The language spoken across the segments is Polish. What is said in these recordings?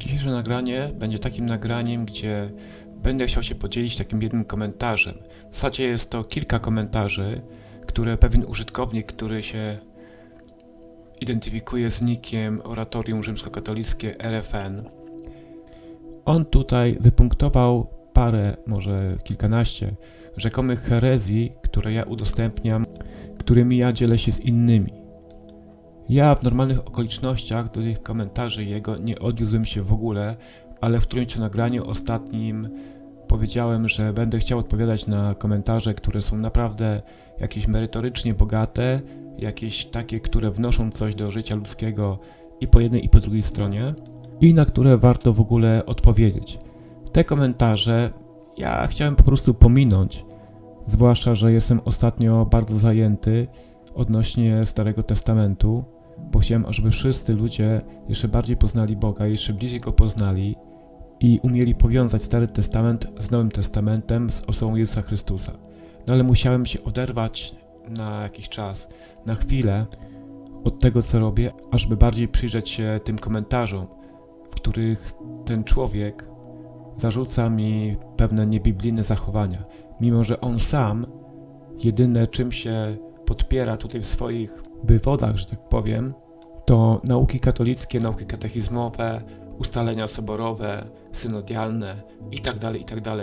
Dzisiejsze nagranie będzie takim nagraniem, gdzie będę chciał się podzielić takim jednym komentarzem. W zasadzie jest to kilka komentarzy, które pewien użytkownik, który się identyfikuje z nickiem Oratorium Rzymskokatolickie RFN, on tutaj wypunktował parę, może kilkanaście rzekomych herezji, które ja udostępniam, którymi ja dzielę się z innymi. Ja w normalnych okolicznościach do tych komentarzy jego nie odniósłbym się w ogóle, ale w którymś nagraniu ostatnim powiedziałem, że będę chciał odpowiadać na komentarze, które są naprawdę jakieś merytorycznie bogate, jakieś takie, które wnoszą coś do życia ludzkiego i po jednej i po drugiej stronie, i na które warto w ogóle odpowiedzieć. Te komentarze ja chciałem po prostu pominąć, zwłaszcza, że jestem ostatnio bardzo zajęty odnośnie Starego Testamentu, bo chciałem, ażeby wszyscy ludzie jeszcze bardziej poznali Boga, jeszcze bliżej Go poznali i umieli powiązać Stary Testament z Nowym Testamentem, z osobą Jezusa Chrystusa. No ale musiałem się oderwać na jakiś czas, na chwilę od tego, co robię, ażby bardziej przyjrzeć się tym komentarzom, w których ten człowiek zarzuca mi pewne niebiblijne zachowania, mimo że on sam jedyne czym się podpiera tutaj w swoich wywodach, że tak powiem, to nauki katolickie, nauki katechizmowe, ustalenia soborowe, synodialne itd., itd.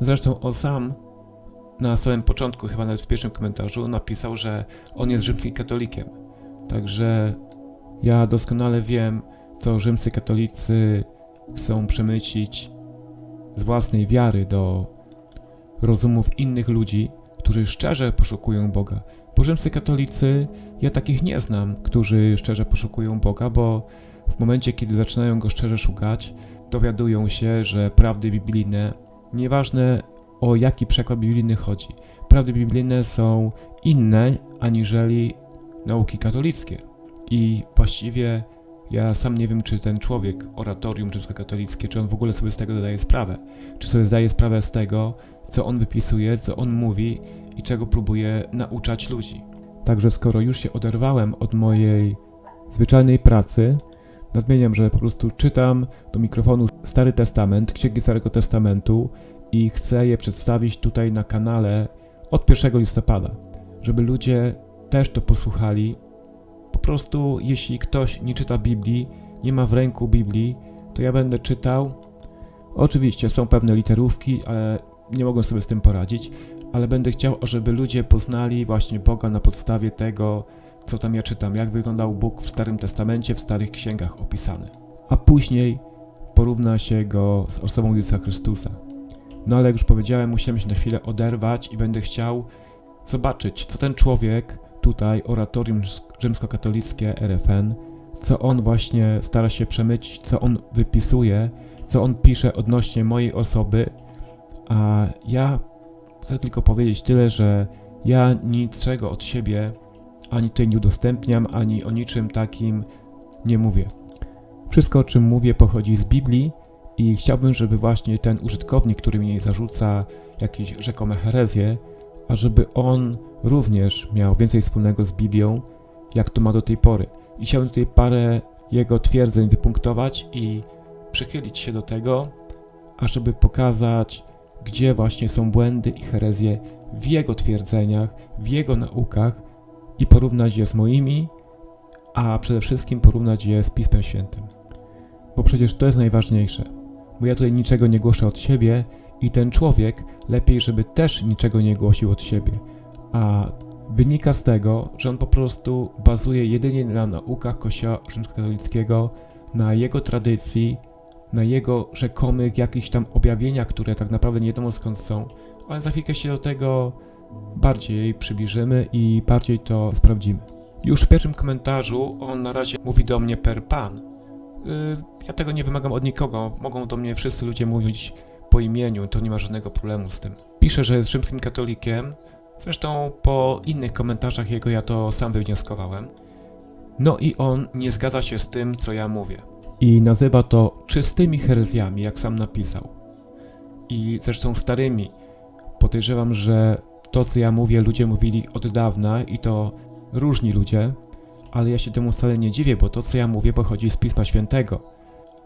Zresztą on sam na samym początku, chyba nawet w pierwszym komentarzu, napisał, że on jest rzymskim katolikiem. Także ja doskonale wiem, co rzymscy katolicy chcą przemycić z własnej wiary do rozumów innych ludzi, którzy szczerze poszukują Boga. Bo rzymscy katolicy, ja takich nie znam, którzy szczerze poszukują Boga, bo w momencie, kiedy zaczynają go szczerze szukać, dowiadują się, że prawdy biblijne, nieważne o jaki przekład biblijny chodzi, prawdy biblijne są inne aniżeli nauki katolickie. I właściwie ja sam nie wiem, czy ten człowiek, oratorium rzymskokatolickie, czy on w ogóle sobie z tego zdaje sprawę. Czy sobie zdaje sprawę z tego, co on wypisuje, co on mówi i czego próbuje nauczać ludzi. Także skoro już się oderwałem od mojej zwyczajnej pracy, nadmieniam, że po prostu czytam do mikrofonu Stary Testament, księgi Starego Testamentu i chcę je przedstawić tutaj na kanale od 1 listopada, żeby ludzie też to posłuchali. Po prostu, jeśli ktoś nie czyta Biblii, nie ma w ręku Biblii, to ja będę czytał. Oczywiście są pewne literówki, ale nie mogę sobie z tym poradzić, ale będę chciał, żeby ludzie poznali właśnie Boga na podstawie tego, co tam ja czytam, jak wyglądał Bóg w Starym Testamencie, w starych księgach opisany. A później porówna się go z osobą Jezusa Chrystusa. No ale jak już powiedziałem, musiałem się na chwilę oderwać i będę chciał zobaczyć, co ten człowiek tutaj, oratorium rzymskokatolickie RFN, co on właśnie stara się przemycić, co on wypisuje, co on pisze odnośnie mojej osoby, a ja chcę tylko powiedzieć tyle, że ja niczego od siebie ani tutaj nie udostępniam, ani o niczym takim nie mówię. Wszystko, o czym mówię, pochodzi z Biblii i chciałbym, żeby właśnie ten użytkownik, który mi zarzuca jakieś rzekome herezje, a żeby on również miał więcej wspólnego z Biblią, jak to ma do tej pory. I chciałbym tutaj parę jego twierdzeń wypunktować i przychylić się do tego, ażeby pokazać, gdzie właśnie są błędy i herezje w jego twierdzeniach, w jego naukach i porównać je z moimi, a przede wszystkim porównać je z Pismem Świętym. Bo przecież to jest najważniejsze. Bo ja tutaj niczego nie głoszę od siebie i ten człowiek lepiej, żeby też niczego nie głosił od siebie. A wynika z tego, że on po prostu bazuje jedynie na naukach Kościoła rzymskokatolickiego, na jego tradycji, na jego rzekomych jakichś tam objawieniach, które tak naprawdę nie wiadomo skąd są, ale za chwilkę się do tego bardziej przybliżymy i bardziej to sprawdzimy. Już w pierwszym komentarzu on na razie mówi do mnie per pan. Yy, ja tego nie wymagam od nikogo, mogą do mnie wszyscy ludzie mówić po imieniu, to nie ma żadnego problemu z tym. Pisze, że jest rzymskim katolikiem, zresztą po innych komentarzach jego ja to sam wywnioskowałem. No i on nie zgadza się z tym, co ja mówię. I nazywa to czystymi herezjami, jak sam napisał. I zresztą starymi. Podejrzewam, że to, co ja mówię, ludzie mówili od dawna i to różni ludzie, ale ja się temu wcale nie dziwię, bo to, co ja mówię, pochodzi z Pisma Świętego.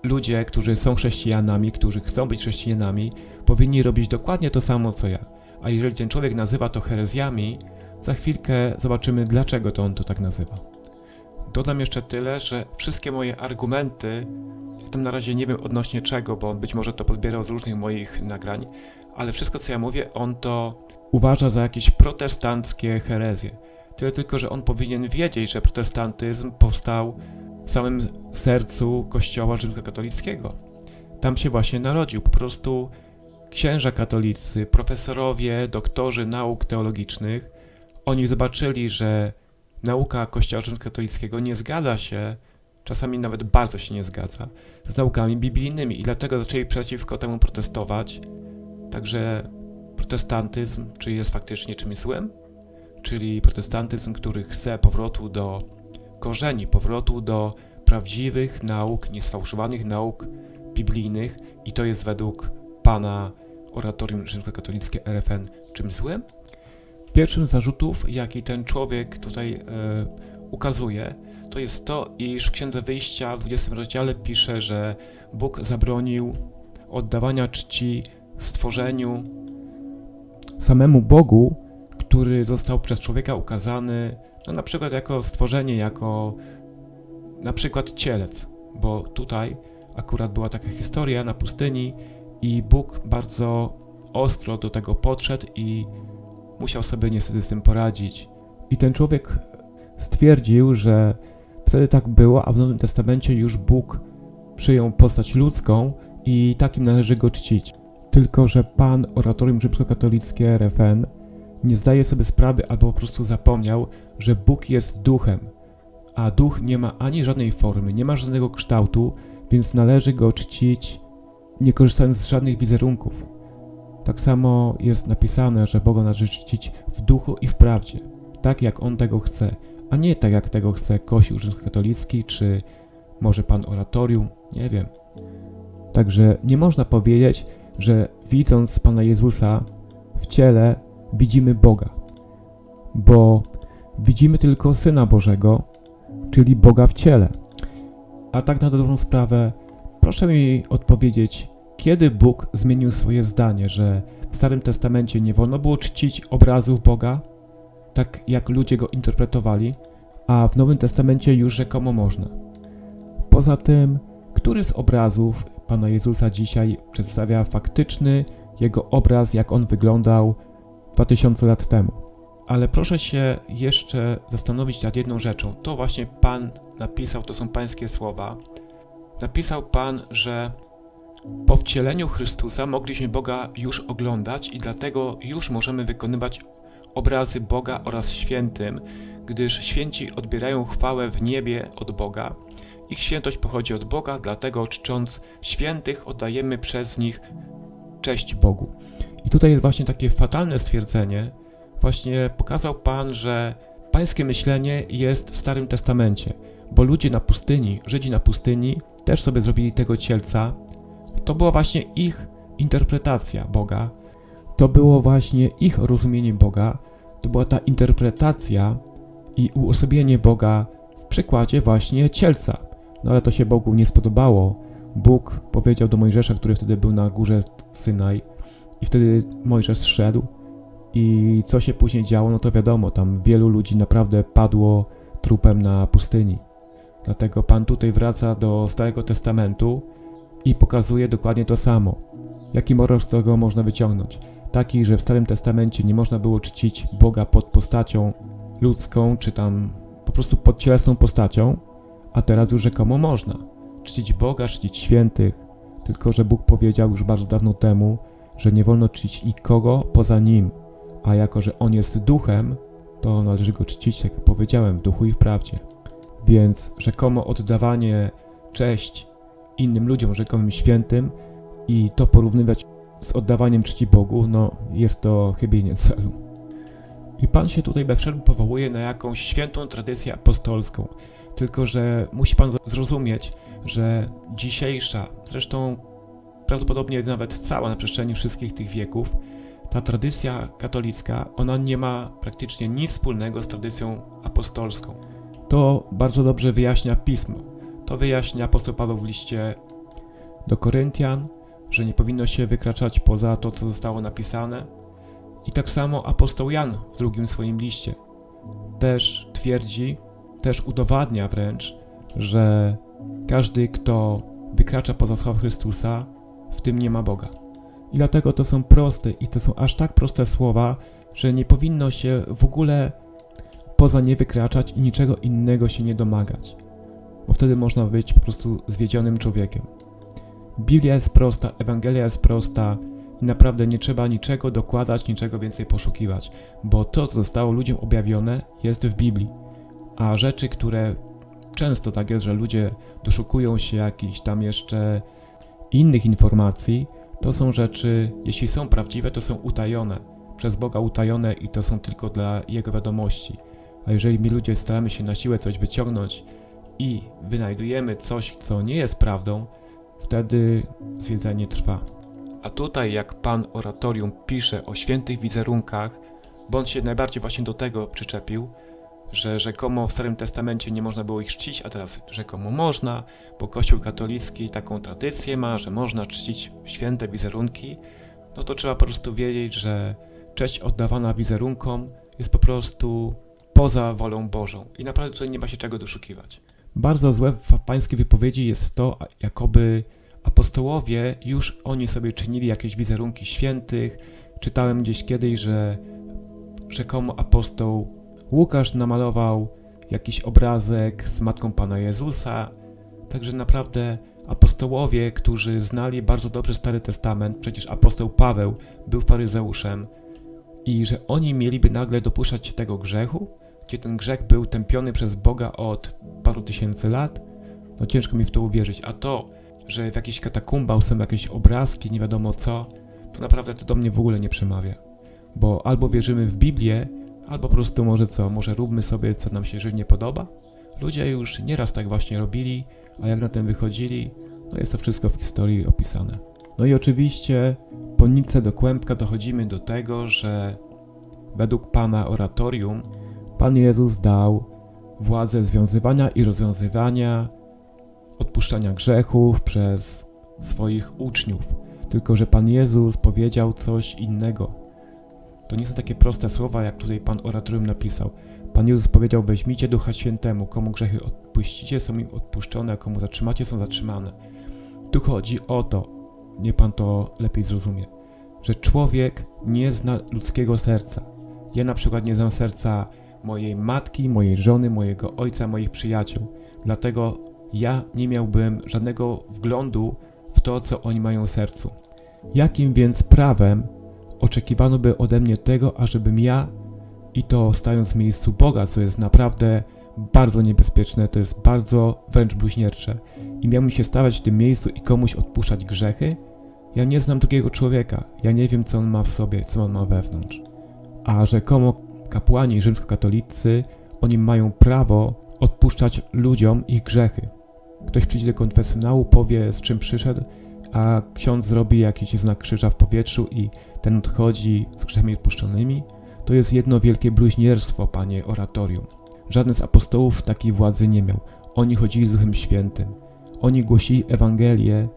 ludzie, którzy są chrześcijanami, którzy chcą być chrześcijanami, powinni robić dokładnie to samo co ja. A jeżeli ten człowiek nazywa to herezjami, za chwilkę zobaczymy, dlaczego to on to tak nazywa. Dodam jeszcze tyle, że wszystkie moje argumenty, ja tam na razie nie wiem odnośnie czego, bo być może to pozbierał z różnych moich nagrań, ale wszystko co ja mówię, on to uważa za jakieś protestanckie herezje. Tyle tylko, że on powinien wiedzieć, że protestantyzm powstał w samym sercu Kościoła rzymskokatolickiego. Tam się właśnie narodził. Po prostu księża katolicy, profesorowie, doktorzy nauk teologicznych, oni zobaczyli, że nauka Kościoła rzymskokatolickiego nie zgadza się, czasami nawet bardzo się nie zgadza, z naukami biblijnymi i dlatego zaczęli przeciwko temu protestować. Także protestantyzm, czy jest faktycznie czymś złym? Czyli protestantyzm, który chce powrotu do korzeni, powrotu do prawdziwych nauk, niesfałszowanych nauk biblijnych i to jest według pana oratorium rzymskokatolickie RFN czymś złym? Pierwszym z zarzutów, jaki ten człowiek tutaj e, ukazuje, to jest to, iż w Księdze Wyjścia w 20 rozdziale pisze, że Bóg zabronił oddawania czci stworzeniu samemu Bogu, który został przez człowieka ukazany, no na przykład jako stworzenie, jako na przykład cielec, bo tutaj akurat była taka historia na pustyni i Bóg bardzo ostro do tego podszedł i musiał sobie niestety z tym poradzić. I ten człowiek stwierdził, że wtedy tak było, a w Nowym Testamencie już Bóg przyjął postać ludzką i takim należy go czcić. Tylko, że pan oratorium rzymskokatolickie RFN nie zdaje sobie sprawy albo po prostu zapomniał, że Bóg jest duchem, a duch nie ma ani żadnej formy, nie ma żadnego kształtu, więc należy go czcić nie korzystając z żadnych wizerunków. Tak samo jest napisane, że Boga należy czcić w duchu i w prawdzie, tak jak On tego chce, a nie tak jak tego chce Kościół rzymskokatolicki, czy może Pan Oratorium, nie wiem. Także nie można powiedzieć, że widząc Pana Jezusa w ciele, widzimy Boga, bo widzimy tylko Syna Bożego, czyli Boga w ciele. A tak na dobrą sprawę, proszę mi odpowiedzieć, kiedy Bóg zmienił swoje zdanie, że w Starym Testamencie nie wolno było czcić obrazów Boga, tak jak ludzie go interpretowali, a w Nowym Testamencie już rzekomo można. Poza tym, który z obrazów Pana Jezusa dzisiaj przedstawia faktyczny jego obraz, jak on wyglądał 2000 lat temu? Ale proszę się jeszcze zastanowić nad jedną rzeczą. To właśnie Pan napisał, to są Pańskie słowa. Napisał Pan, że po wcieleniu Chrystusa mogliśmy Boga już oglądać i dlatego już możemy wykonywać obrazy Boga oraz świętym, gdyż święci odbierają chwałę w niebie od Boga. Ich świętość pochodzi od Boga, dlatego czcząc świętych oddajemy przez nich cześć Bogu. I tutaj jest właśnie takie fatalne stwierdzenie. Właśnie pokazał Pan, że pańskie myślenie jest w Starym Testamencie, bo ludzie na pustyni, Żydzi na pustyni też sobie zrobili tego cielca. To była właśnie ich interpretacja Boga. To było właśnie ich rozumienie Boga. To była ta interpretacja i uosobienie Boga w przykładzie właśnie cielca. No ale to się Bogu nie spodobało. Bóg powiedział do Mojżesza, który wtedy był na górze Synaj i wtedy Mojżesz szedł i co się później działo, no to wiadomo, tam wielu ludzi naprawdę padło trupem na pustyni. Dlatego Pan tutaj wraca do Starego Testamentu i pokazuje dokładnie to samo. Jaki morał z tego można wyciągnąć? Taki, że w Starym Testamencie nie można było czcić Boga pod postacią ludzką, czy tam po prostu pod cielesną postacią, a teraz już rzekomo można. Czcić Boga, czcić świętych, tylko że Bóg powiedział już bardzo dawno temu, że nie wolno czcić nikogo poza Nim, a jako, że On jest duchem, to należy Go czcić, jak powiedziałem, w duchu i w prawdzie. Więc rzekomo oddawanie cześć innym ludziom, rzekomym świętym i to porównywać z oddawaniem czci Bogu, no jest to chybienie celu. I Pan się tutaj bez przerwy powołuje na jakąś świętą tradycję apostolską. Tylko, że musi Pan zrozumieć, że dzisiejsza, zresztą prawdopodobnie nawet cała na przestrzeni wszystkich tych wieków, ta tradycja katolicka, ona nie ma praktycznie nic wspólnego z tradycją apostolską. To bardzo dobrze wyjaśnia Pismo. To wyjaśnia apostoł Paweł w liście do Koryntian, że nie powinno się wykraczać poza to, co zostało napisane. I tak samo apostoł Jan w drugim swoim liście też twierdzi, też udowadnia wręcz, że każdy, kto wykracza poza słowa Chrystusa, w tym nie ma Boga. I dlatego to są proste i to są aż tak proste słowa, że nie powinno się w ogóle poza nie wykraczać i niczego innego się nie domagać, bo wtedy można być po prostu zwiedzionym człowiekiem. Biblia jest prosta, Ewangelia jest prosta i naprawdę nie trzeba niczego dokładać, niczego więcej poszukiwać, bo to, co zostało ludziom objawione, jest w Biblii. A rzeczy, które często tak jest, że ludzie doszukują się jakichś tam jeszcze innych informacji, to są rzeczy, jeśli są prawdziwe, to są utajone, przez Boga utajone i to są tylko dla Jego wiadomości. A jeżeli my ludzie staramy się na siłę coś wyciągnąć i wynajdujemy coś, co nie jest prawdą, wtedy zwiedzanie trwa. A tutaj, jak pan oratorium pisze o świętych wizerunkach, on się najbardziej właśnie do tego przyczepił, że rzekomo w Starym Testamencie nie można było ich czcić, a teraz rzekomo można, bo Kościół katolicki taką tradycję ma, że można czcić święte wizerunki, no to trzeba po prostu wiedzieć, że cześć oddawana wizerunkom jest po prostu poza wolą Bożą i naprawdę tutaj nie ma się czego doszukiwać. Bardzo złe w pańskiej wypowiedzi jest to, jakoby apostołowie już oni sobie czynili jakieś wizerunki świętych. Czytałem gdzieś kiedyś, że rzekomo apostoł Łukasz namalował jakiś obrazek z matką Pana Jezusa. Także naprawdę apostołowie, którzy znali bardzo dobrze Stary Testament, przecież apostoł Paweł był faryzeuszem, i że oni mieliby nagle dopuszczać się tego grzechu, gdzie ten grzech był tępiony przez Boga od paru tysięcy lat, no ciężko mi w to uwierzyć. A to, że w jakichś katakumbach są jakieś obrazki, nie wiadomo co, to naprawdę to do mnie w ogóle nie przemawia. Bo albo wierzymy w Biblię, albo po prostu może co, może róbmy sobie, co nam się żywnie podoba. Ludzie już nieraz tak właśnie robili, a jak na tym wychodzili, no jest to wszystko w historii opisane. No i oczywiście po nitce do kłębka dochodzimy do tego, że według Pana oratorium Pan Jezus dał władzę związywania i rozwiązywania, odpuszczania grzechów przez swoich uczniów. Tylko, że Pan Jezus powiedział coś innego. To nie są takie proste słowa, jak tutaj Pan oratorium napisał. Pan Jezus powiedział: Weźmijcie Ducha Świętemu, komu grzechy odpuścicie, są im odpuszczone, a komu zatrzymacie, są zatrzymane. Tu chodzi o to, nie Pan to lepiej zrozumie, że człowiek nie zna ludzkiego serca. Ja na przykład nie znam serca mojej matki, mojej żony, mojego ojca, moich przyjaciół. Dlatego ja nie miałbym żadnego wglądu w to, co oni mają w sercu. Jakim więc prawem oczekiwano by ode mnie tego, ażebym ja, i to stając w miejscu Boga, co jest naprawdę bardzo niebezpieczne, to jest bardzo wręcz bluźniercze, i miałbym się stawać w tym miejscu i komuś odpuszczać grzechy? Ja nie znam drugiego człowieka, ja nie wiem, co on ma w sobie, co on ma wewnątrz. A rzekomo kapłani rzymskokatolicy, oni mają prawo odpuszczać ludziom ich grzechy. Ktoś przyjdzie do konfesjonału, powie z czym przyszedł, a ksiądz zrobi jakiś znak krzyża w powietrzu i ten odchodzi z grzechami odpuszczonymi. To jest jedno wielkie bluźnierstwo, panie oratorium. Żaden z apostołów takiej władzy nie miał. Oni chodzili z Duchem Świętym. Oni głosili Ewangelię.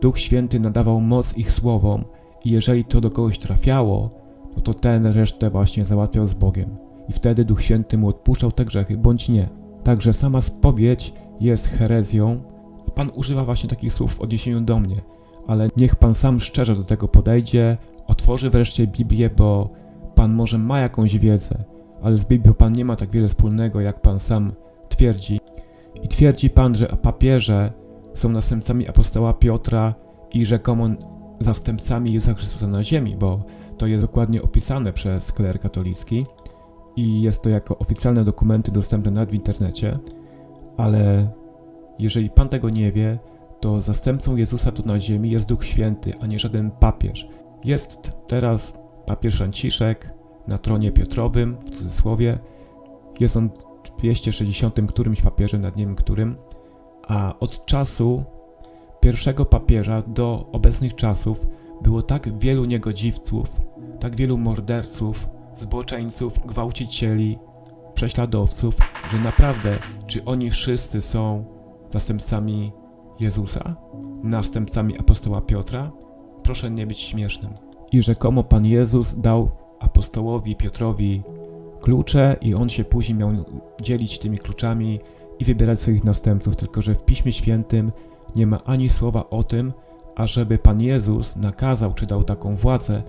Duch Święty nadawał moc ich słowom i jeżeli to do kogoś trafiało, no to ten resztę właśnie załatwiał z Bogiem. I wtedy Duch Święty mu odpuszczał te grzechy, bądź nie. Także sama spowiedź jest herezją. Pan używa właśnie takich słów w odniesieniu do mnie, ale niech Pan sam szczerze do tego podejdzie, otworzy wreszcie Biblię, bo Pan może ma jakąś wiedzę, ale z Biblią Pan nie ma tak wiele wspólnego, jak Pan sam twierdzi. I twierdzi Pan, że papieże są następcami apostoła Piotra i rzekomo zastępcami Jezusa Chrystusa na ziemi, bo to jest dokładnie opisane przez kler katolicki i jest to jako oficjalne dokumenty dostępne nawet w internecie, ale jeżeli Pan tego nie wie, to zastępcą Jezusa tu na ziemi jest Duch Święty, a nie żaden papież. Jest teraz papież Franciszek na tronie Piotrowym, w cudzysłowie. Jest on 260 którymś papieżem, nad nim którym, a od czasu pierwszego papieża do obecnych czasów było tak wielu niegodziwców, tak wielu morderców, zboczeńców, gwałcicieli, prześladowców, że naprawdę, czy oni wszyscy są zastępcami Jezusa, następcami apostoła Piotra? Proszę nie być śmiesznym. I rzekomo Pan Jezus dał apostołowi Piotrowi klucze i on się później miał dzielić tymi kluczami i wybierać swoich następców, tylko że w Piśmie Świętym nie ma ani słowa o tym, ażeby Pan Jezus nakazał czy dał taką władzę,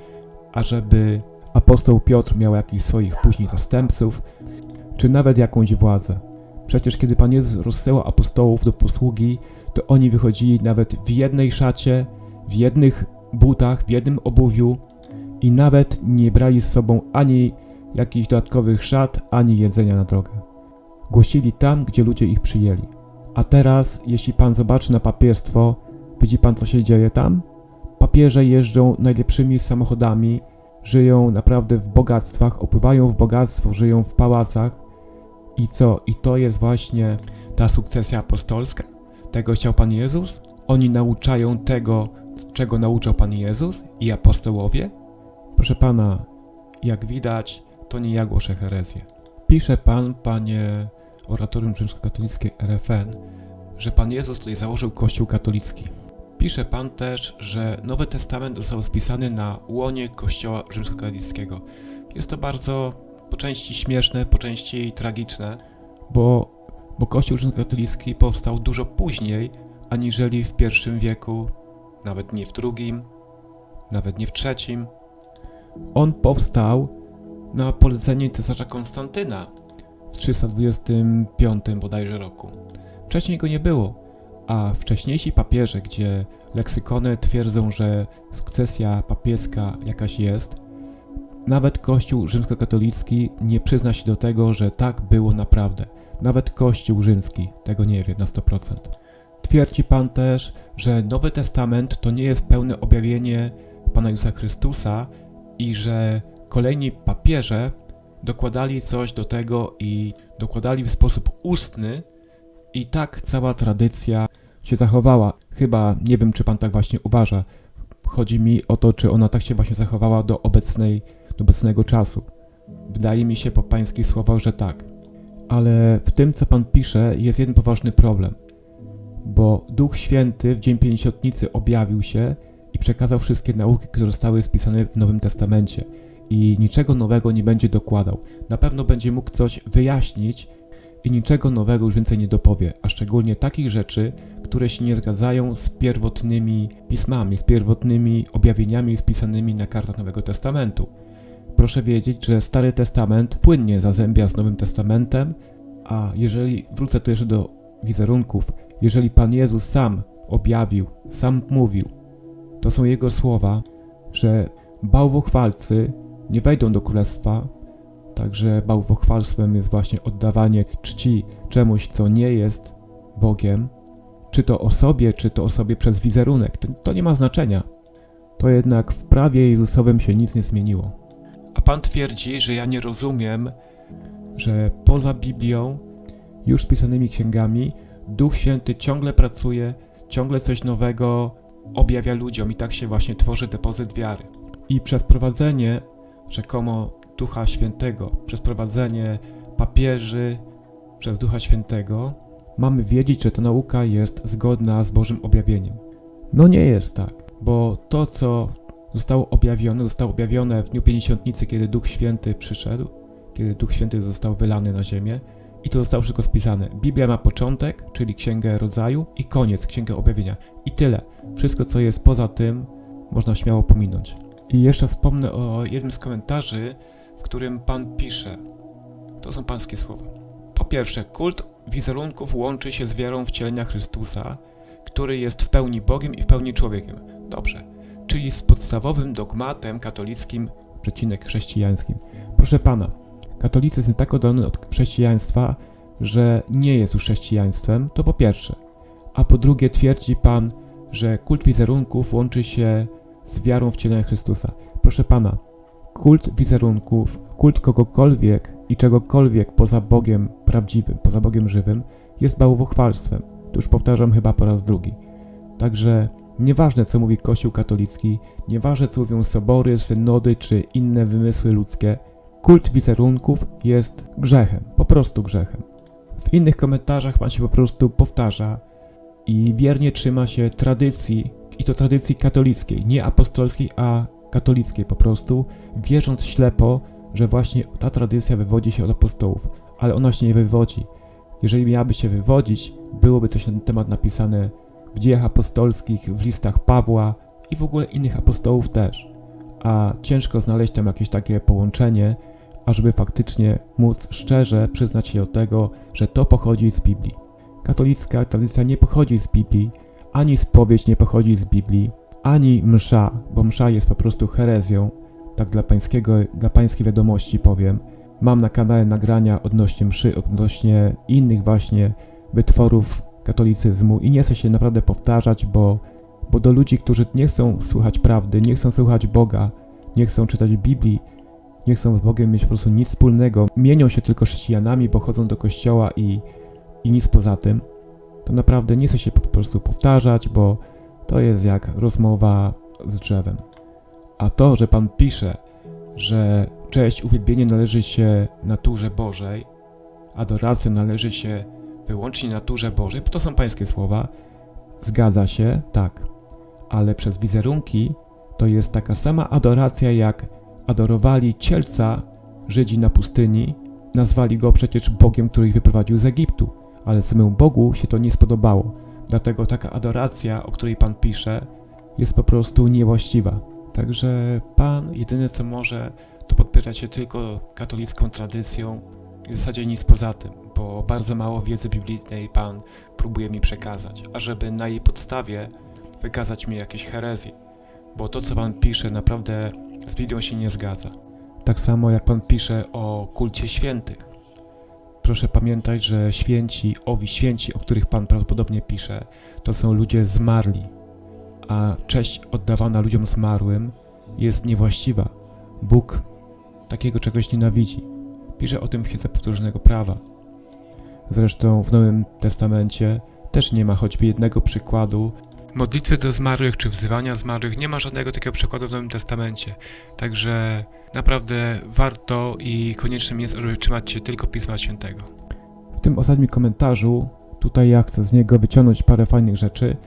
ażeby apostoł Piotr miał jakichś swoich później zastępców, czy nawet jakąś władzę. Przecież kiedy Pan Jezus apostołów do posługi, to oni wychodzili nawet w jednej szacie, w jednych butach, w jednym obuwiu i nawet nie brali z sobą ani jakichś dodatkowych szat, ani jedzenia na drogę. Głosili tam, gdzie ludzie ich przyjęli. A teraz, jeśli Pan zobaczy na papieństwo, widzi Pan, co się dzieje tam? Papieże jeżdżą najlepszymi samochodami, żyją naprawdę w bogactwach, opływają w bogactwo, żyją w pałacach. I co? I to jest właśnie ta sukcesja apostolska? Tego chciał Pan Jezus? Oni nauczają tego, czego nauczał Pan Jezus i apostołowie? Proszę Pana, jak widać, to nie ja głoszę herezję. Pisze Pan, Panie Oratorium Rzymskokatolickie RFN, że Pan Jezus tutaj założył Kościół katolicki. Pisze Pan też, że Nowy Testament został spisany na łonie Kościoła Rzymskokatolickiego. Jest to bardzo po części śmieszne, po części tragiczne, bo, bo Kościół Rzymskokatolicki powstał dużo później, aniżeli w I wieku, nawet nie w drugim, nawet nie w trzecim. On powstał na polecenie cesarza Konstantyna w 325 bodajże roku. Wcześniej go nie było, a wcześniejsi papieże, gdzie leksykony twierdzą, że sukcesja papieska jakaś jest, nawet Kościół rzymskokatolicki nie przyzna się do tego, że tak było naprawdę. Nawet Kościół rzymski tego nie wie na 100%. Twierdzi Pan też, że Nowy Testament to nie jest pełne objawienie Pana Jezusa Chrystusa i że kolejni papieże dokładali coś do tego i dokładali w sposób ustny i tak cała tradycja się zachowała. Chyba nie wiem, czy pan tak właśnie uważa. Chodzi mi o to, czy ona tak się właśnie zachowała do obecnej, do obecnego czasu. Wydaje mi się po pańskich słowach, że tak. Ale w tym, co pan pisze, jest jeden poważny problem. Bo Duch Święty w Dzień Pięćdziesiątnicy objawił się i przekazał wszystkie nauki, które zostały spisane w Nowym Testamencie. I niczego nowego nie będzie dokładał. Na pewno będzie mógł coś wyjaśnić i niczego nowego już więcej nie dopowie, a szczególnie takich rzeczy, które się nie zgadzają z pierwotnymi pismami, z pierwotnymi objawieniami spisanymi na kartach Nowego Testamentu. Proszę wiedzieć, że Stary Testament płynnie zazębia z Nowym Testamentem, a jeżeli wrócę tu jeszcze do wizerunków, jeżeli Pan Jezus sam objawił, sam mówił, to są Jego słowa, że bałwochwalcy nie wejdą do królestwa, także bałwochwalstwem jest właśnie oddawanie czci czemuś, co nie jest Bogiem, czy to osobie, czy to osobie przez wizerunek, to, to nie ma znaczenia. To jednak w prawie Jezusowym się nic nie zmieniło. A Pan twierdzi, że ja nie rozumiem, że poza Biblią, już spisanymi księgami, Duch Święty ciągle pracuje, ciągle coś nowego objawia ludziom i tak się właśnie tworzy depozyt wiary. I przez prowadzenie rzekomo Ducha Świętego, przez prowadzenie papieży, przez Ducha Świętego, mamy wiedzieć, że ta nauka jest zgodna z Bożym objawieniem. No nie jest tak, bo to, co zostało objawione, zostało objawione w dniu Pięćdziesiątnicy, kiedy Duch Święty przyszedł, kiedy Duch Święty został wylany na ziemię i to zostało wszystko spisane. Biblia ma początek, czyli Księgę Rodzaju i koniec, Księgę Objawienia. I tyle. Wszystko, co jest poza tym, można śmiało pominąć. I jeszcze wspomnę o jednym z komentarzy, którym Pan pisze. To są pańskie słowa. Po pierwsze, kult wizerunków łączy się z wiarą wcielenia Chrystusa, który jest w pełni Bogiem i w pełni człowiekiem. Dobrze. Czyli z podstawowym dogmatem katolickim, przecinek chrześcijańskim. Proszę Pana, katolicyzm tak oddalony od chrześcijaństwa, że nie jest już chrześcijaństwem, to po pierwsze. A po drugie twierdzi Pan, że kult wizerunków łączy się z wiarą wcielenia Chrystusa. Proszę Pana, kult wizerunków, kult kogokolwiek i czegokolwiek poza Bogiem prawdziwym, poza Bogiem żywym, jest bałwochwalstwem. To już powtarzam chyba po raz drugi. Także nieważne co mówi Kościół katolicki, nieważne co mówią sobory, synody czy inne wymysły ludzkie, kult wizerunków jest grzechem, po prostu grzechem. W innych komentarzach pan się po prostu powtarza, i wiernie trzyma się tradycji, i to tradycji katolickiej, nie apostolskiej, a katolickiej po prostu, wierząc ślepo, że właśnie ta tradycja wywodzi się od apostołów, ale ona się nie wywodzi. Jeżeli miałaby się wywodzić, byłoby coś na ten temat napisane w dziejach apostolskich, w listach Pawła i w ogóle innych apostołów też. A ciężko znaleźć tam jakieś takie połączenie, ażeby faktycznie móc szczerze przyznać się do tego, że to pochodzi z Biblii. Katolicka tradycja nie pochodzi z Biblii, ani spowiedź nie pochodzi z Biblii, ani msza, bo msza jest po prostu herezją, tak dla pańskiego, dla pańskiej wiadomości powiem. Mam na kanale nagrania odnośnie mszy, odnośnie innych właśnie wytworów katolicyzmu i nie chcę się naprawdę powtarzać, bo, bo do ludzi, którzy nie chcą słuchać prawdy, nie chcą słuchać Boga, nie chcą czytać Biblii, nie chcą z Bogiem mieć po prostu nic wspólnego, mienią się tylko chrześcijanami, bo chodzą do kościoła i, i nic poza tym, to naprawdę nie chcę się po prostu powtarzać, bo to jest jak rozmowa z drzewem. A to, że Pan pisze, że cześć, uwielbienie należy się naturze Bożej, adoracja należy się wyłącznie naturze Bożej, bo to są Pańskie słowa, zgadza się, tak, ale przez wizerunki to jest taka sama adoracja, jak adorowali cielca Żydzi na pustyni, nazwali go przecież Bogiem, który ich wyprowadził z Egiptu, ale samemu Bogu się to nie spodobało. Dlatego taka adoracja, o której Pan pisze, jest po prostu niewłaściwa. Także Pan jedyne co może, to podpierać się tylko katolicką tradycją i w zasadzie nic poza tym, bo bardzo mało wiedzy biblijnej Pan próbuje mi przekazać, ażeby na jej podstawie wykazać mi jakieś herezje, bo to co Pan pisze naprawdę z Biblią się nie zgadza. Tak samo jak Pan pisze o kulcie świętych. Proszę pamiętać, że święci, owi święci, o których Pan prawdopodobnie pisze, to są ludzie zmarli, a cześć oddawana ludziom zmarłym jest niewłaściwa. Bóg takiego czegoś nienawidzi. Pisze o tym w Księdze Powtórzonego Prawa. Zresztą w Nowym Testamencie też nie ma choćby jednego przykładu modlitwy do zmarłych czy wzywania zmarłych. Nie ma żadnego takiego przykładu w Nowym Testamencie. Także naprawdę warto i koniecznym jest, żeby trzymać się tylko Pisma Świętego. W tym ostatnim komentarzu, tutaj ja chcę z niego wyciągnąć parę fajnych rzeczy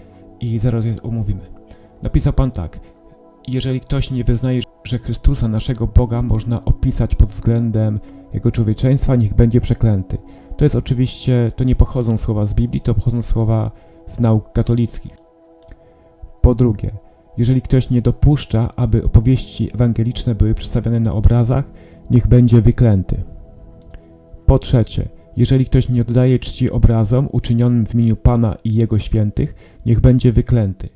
i zaraz je omówimy. Napisał Pan tak. Jeżeli ktoś nie wyznaje, że Chrystusa, naszego Boga, można opisać pod względem Jego człowieczeństwa, niech będzie przeklęty. To jest oczywiście, to nie pochodzą słowa z Biblii, to pochodzą słowa z nauk katolickich. Po drugie, jeżeli ktoś nie dopuszcza, aby opowieści ewangeliczne były przedstawiane na obrazach, niech będzie wyklęty. Po trzecie, jeżeli ktoś nie oddaje czci obrazom uczynionym w imieniu Pana i Jego świętych, niech będzie wyklęty.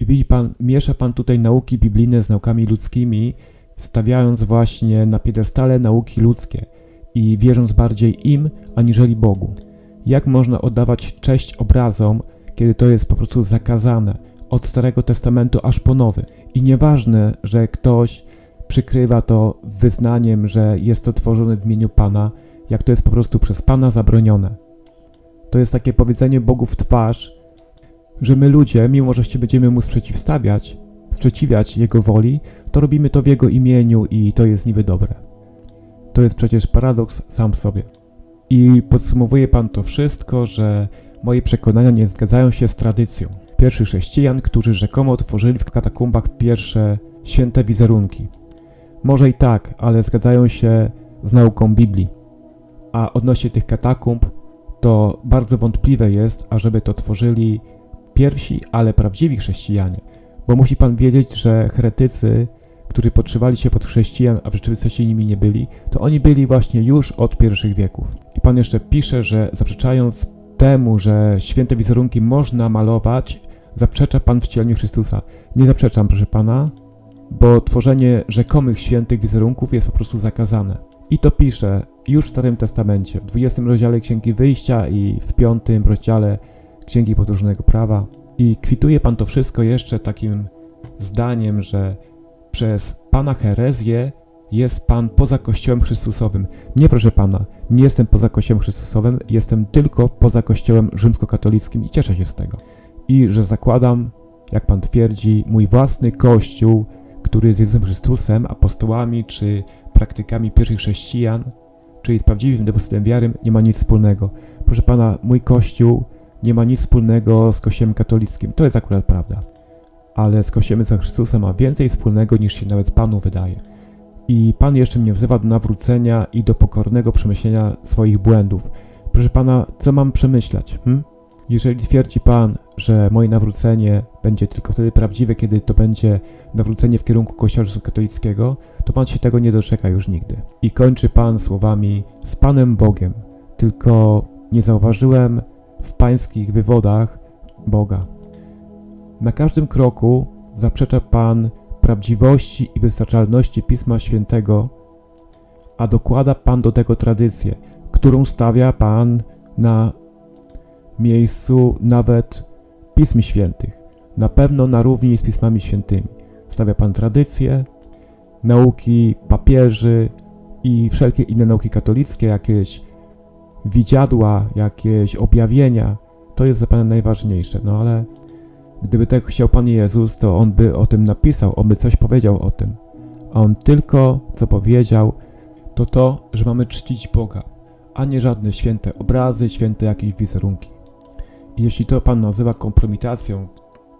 I widzi Pan, miesza Pan tutaj nauki biblijne z naukami ludzkimi, stawiając właśnie na piedestale nauki ludzkie i wierząc bardziej im, aniżeli Bogu. Jak można oddawać cześć obrazom, kiedy to jest po prostu zakazane, od Starego Testamentu aż po Nowy. I nieważne, że ktoś przykrywa to wyznaniem, że jest to tworzone w imieniu Pana, jak to jest po prostu przez Pana zabronione. To jest takie powiedzenie Bogu w twarz, że my ludzie, mimo że się będziemy Mu sprzeciwstawiać, sprzeciwiać Jego woli, to robimy to w Jego imieniu i to jest niby dobre. To jest przecież paradoks sam w sobie. I podsumowuje Pan to wszystko, że moje przekonania nie zgadzają się z tradycją pierwszych chrześcijan, którzy rzekomo tworzyli w katakumbach pierwsze święte wizerunki. Może i tak, ale zgadzają się z nauką Biblii. A odnośnie tych katakumb, to bardzo wątpliwe jest, ażeby to tworzyli pierwsi, ale prawdziwi chrześcijanie. Bo musi pan wiedzieć, że heretycy, którzy podszywali się pod chrześcijan, a w rzeczywistości nimi nie byli, to oni byli właśnie już od pierwszych wieków. I pan jeszcze pisze, że zaprzeczając temu, że święte wizerunki można malować, zaprzecza Pan wcieleniu Chrystusa. Nie zaprzeczam, proszę Pana, bo tworzenie rzekomych świętych wizerunków jest po prostu zakazane. I to pisze już w Starym Testamencie, w 20 rozdziale Księgi Wyjścia i w 5 rozdziale Księgi Podróżnego Prawa. I kwituje Pan to wszystko jeszcze takim zdaniem, że przez Pana herezję jest Pan poza Kościołem Chrystusowym. Nie, proszę Pana, nie jestem poza Kościołem Chrystusowym, jestem tylko poza Kościołem rzymskokatolickim i cieszę się z tego i że zakładam, jak Pan twierdzi, mój własny Kościół, który z Jezusem Chrystusem, apostołami czy praktykami pierwszych chrześcijan, czyli z prawdziwym depozytem wiary, nie ma nic wspólnego. Proszę Pana, mój Kościół nie ma nic wspólnego z Kościołem katolickim. To jest akurat prawda. Ale z Kościołem za Chrystusa ma więcej wspólnego niż się nawet Panu wydaje. I Pan jeszcze mnie wzywa do nawrócenia i do pokornego przemyślenia swoich błędów. Proszę Pana, co mam przemyśleć? Hm? Jeżeli twierdzi Pan, że moje nawrócenie będzie tylko wtedy prawdziwe, kiedy to będzie nawrócenie w kierunku Kościoła katolickiego, to Pan się tego nie doczeka już nigdy. I kończy Pan słowami z Panem Bogiem, tylko nie zauważyłem w pańskich wywodach Boga. Na każdym kroku zaprzecza Pan prawdziwości i wystarczalności Pisma Świętego, a dokłada Pan do tego tradycję, którą stawia Pan na miejscu nawet Pism Świętych, na pewno na równi z Pismami Świętymi. Stawia Pan tradycję, nauki papieży i wszelkie inne nauki katolickie, jakieś widziadła, jakieś objawienia, to jest dla Pana najważniejsze. No ale gdyby tak chciał Pan Jezus, to On by o tym napisał, On by coś powiedział o tym. A On tylko, co powiedział, to to, że mamy czcić Boga, a nie żadne święte obrazy, święte jakieś wizerunki. Jeśli to Pan nazywa kompromitacją,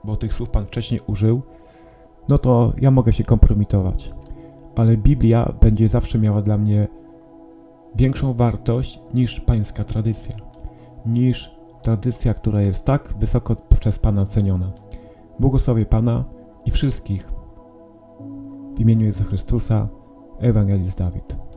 bo tych słów Pan wcześniej użył, no to ja mogę się kompromitować. Ale Biblia będzie zawsze miała dla mnie większą wartość niż pańska tradycja, niż tradycja, która jest tak wysoko przez Pana ceniona. Błogosławię Pana i wszystkich. W imieniu Jezusa Chrystusa, Ewangelist Dawid.